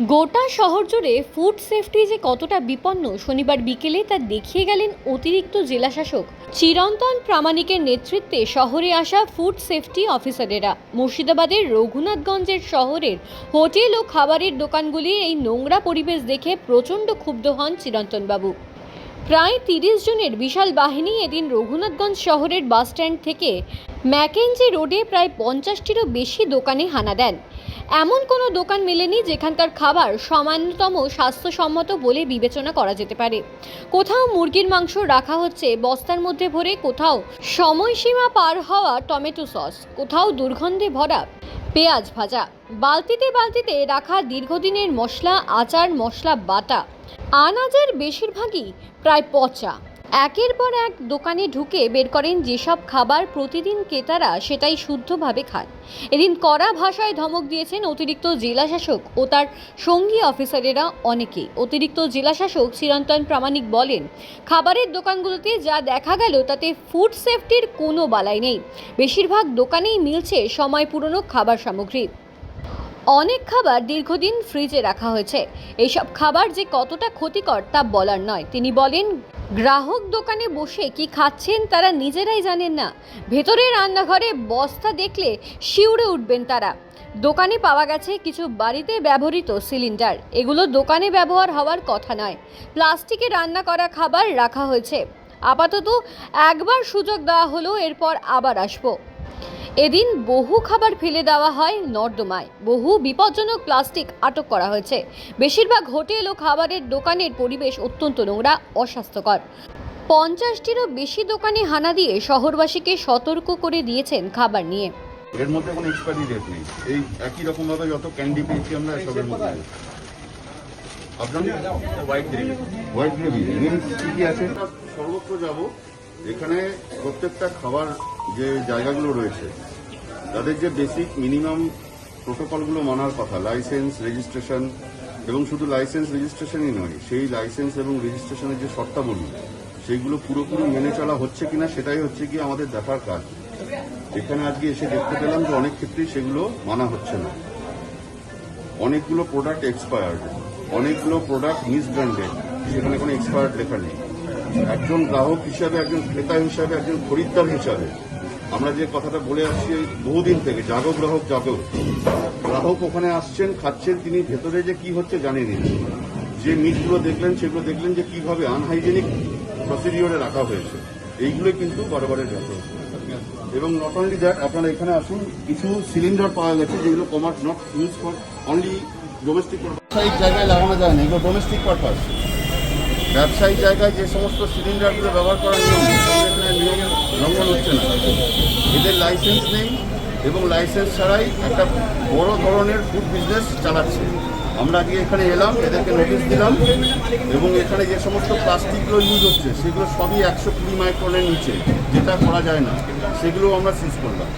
গোটা শহর জুড়ে ফুড সেফটি যে কতটা বিপন্ন, শনিবার বিকেলে তা দেখিয়ে গেলেন অতিরিক্ত জেলাশাসক চিরন্তন প্রামাণিকের নেতৃত্বে শহরে আসা ফুড সেফটি অফিসারেরা মুর্শিদাবাদের রঘুনাথগঞ্জের শহরের হোটেল ও খাবারের দোকানগুলির এই নোংরা পরিবেশ দেখে প্রচণ্ড ক্ষুব্ধ হন চিরন্তনবাবু। প্রায় তিরিশ জনের বিশাল বাহিনী এদিন রঘুনাথগঞ্জ শহরের বাসস্ট্যান্ড থেকে ম্যাকেঞ্জি রোডে প্রায় পঞ্চাশটিরও বেশি দোকানে হানা দেন। এমন কোনো দোকান মেলেনি যেখানকার খাবার সামান্যতম স্বাস্থ্যসম্মত বলে বিবেচনা করা যেতে পারে। কোথাও মুরগির মাংস রাখা হচ্ছে, বস্তার মধ্যে ভরে কোথাও সময়সীমা পার হওয়া টমেটো সস, কোথাও দুর্গন্ধে ভরা পেঁয়াজ ভাজা, বালতিতে বালতিতে রাখা দীর্ঘদিনের মশলা, আচার মশলা, বাটা। আনাজের বেশিরভাগই প্রায় পচা। একের পর এক দোকানে ঢুকে বের করেন যেসব খাবার প্রতিদিন ক্রেতারা সেটাই শুদ্ধভাবে খান। এদিন কড়া ভাষায় ধমক দিয়েছেন অতিরিক্ত জেলাশাসক ও তার সঙ্গী অফিসারেরা অনেকেই। অতিরিক্ত জেলাশাসক চিরন্তন প্রামাণিক বলেন, খাবারের দোকানগুলোতে যা দেখা গেল তাতে ফুড সেফটির কোনো বালাই নেই। বেশিরভাগ দোকানেই মিলছে সময় পুরনো খাবার সামগ্রী। অনেক খাবার দীর্ঘদিন ফ্রিজে রাখা হয়েছে। এইসব খাবার যে কতটা ক্ষতিকর তা বলার নয়। তিনি বলেন, গ্রাহক দোকানে বসে কি খাচ্ছেন তারা নিজেরাই জানেন না। ভেতরে রান্নাঘরে বস্তা দেখলে শিউড়ে উঠবেন তারা। দোকানে পাওয়া গেছে কিছু বাড়িতে ব্যবহৃত সিলিন্ডার। এগুলো দোকানে ব্যবহার হওয়ার কথা নয়। প্লাস্টিকে রান্না করা খাবার রাখা হয়েছে। আপাতত একবার সুযোগ দেওয়া হলো, এরপর আবার আসব। এদিন বহু খাবার ফেলে দেওয়া হয় নর্দমায়। বহু বিপজ্জনক প্লাস্টিক আটক করা হয়েছে। বেশিরভাগ হোটেল ও খাবারের দোকানের পরিবেশ অত্যন্ত নোংরা অস্বাস্থ্যকর। পঞ্চাশটিরও বেশি দোকানে হানা দিয়ে শহরবাসীকে সতর্ক করে দিয়েছেন খাবার নিয়ে। এর মধ্যে কোনো এক্সপায়ারি ডেট নেই। এই একই রকম ভাবে যত ক্যান্ডি পেয়েছি আমরা সবের মধ্যে। আপনার হোয়াইট গ্রেভি হোয়াইট গ্রেভি কি আছে? সর্বত্র যাব। এখানে প্রত্যেকটা খাবার যে জায়গাগুলো রয়েছে, তাদের যে বেসিক মিনিমাম প্রোটোকলগুলো মানার কথা লাইসেন্স রেজিস্ট্রেশন এবং শুধু লাইসেন্স রেজিস্ট্রেশনই নয়, সেই লাইসেন্স এবং রেজিস্ট্রেশনের যে শর্তাবলী, সেইগুলো পুরোপুরি মেনে চলা হচ্ছে কিনা, সেটাই হচ্ছে কি আমাদের দেখার কাজ। এখানে আজকে এসে দেখতে পেলাম যে অনেক ক্ষেত্রেই সেগুলো মানা হচ্ছে না। অনেকগুলো প্রোডাক্ট এক্সপায়ার্ড অনেকগুলো প্রোডাক্ট মিসব্র্যান্ডেড সেখানে কোনো এক্সপায়ার্ড লেখা নেই। একজন গ্রাহক হিসাবে, একজন ক্রেতা হিসাবে, একজন খরিদ্দার হিসাবে। আমরা যে কথাটা বলে আসছি বহুদিন থেকে, জাগো গ্রাহক জাগো। গ্রাহক ওখানে আসছেন, খাচ্ছেন, তিনি ভেতরে যে কি হচ্ছে জানেনই না। যে মিটগুলো দেখলেন, সেগুলো দেখলেন যে কীভাবে আনহাইজেনিক প্রসিডিওরে রাখা হয়েছে। এইগুলো কিন্তু বারবারের ব্যাপার এবং নট অনলি দ্যাট আপনারা এখানে আসুন, কিছু সিলিন্ডার পাওয়া গেছে যেগুলো commerce not use for only domestic জায়গায় লাগানো যায় না, এগুলো ডোমেস্টিক পারপাস ব্যবসায়িক জায়গায় যে সমস্ত সিলিন্ডারগুলো ব্যবহার করার নিয়ম লঙ্ঘন হচ্ছে না। এদের লাইসেন্স নেই এবং লাইসেন্স ছাড়াই একটা বড় ধরনের ফুড বিজনেস চালাচ্ছে। আমরা আজকে এখানে এলাম, এদেরকে নোটিশ দিলাম এবং এখানে যে সমস্ত প্লাস্টিকগুলো ইউজ হচ্ছে, সেগুলো সবই একশো কুড়ি মাইক্রনের নিচে। যেটা করা যায় না সেগুলো আমরা সিজ করলাম।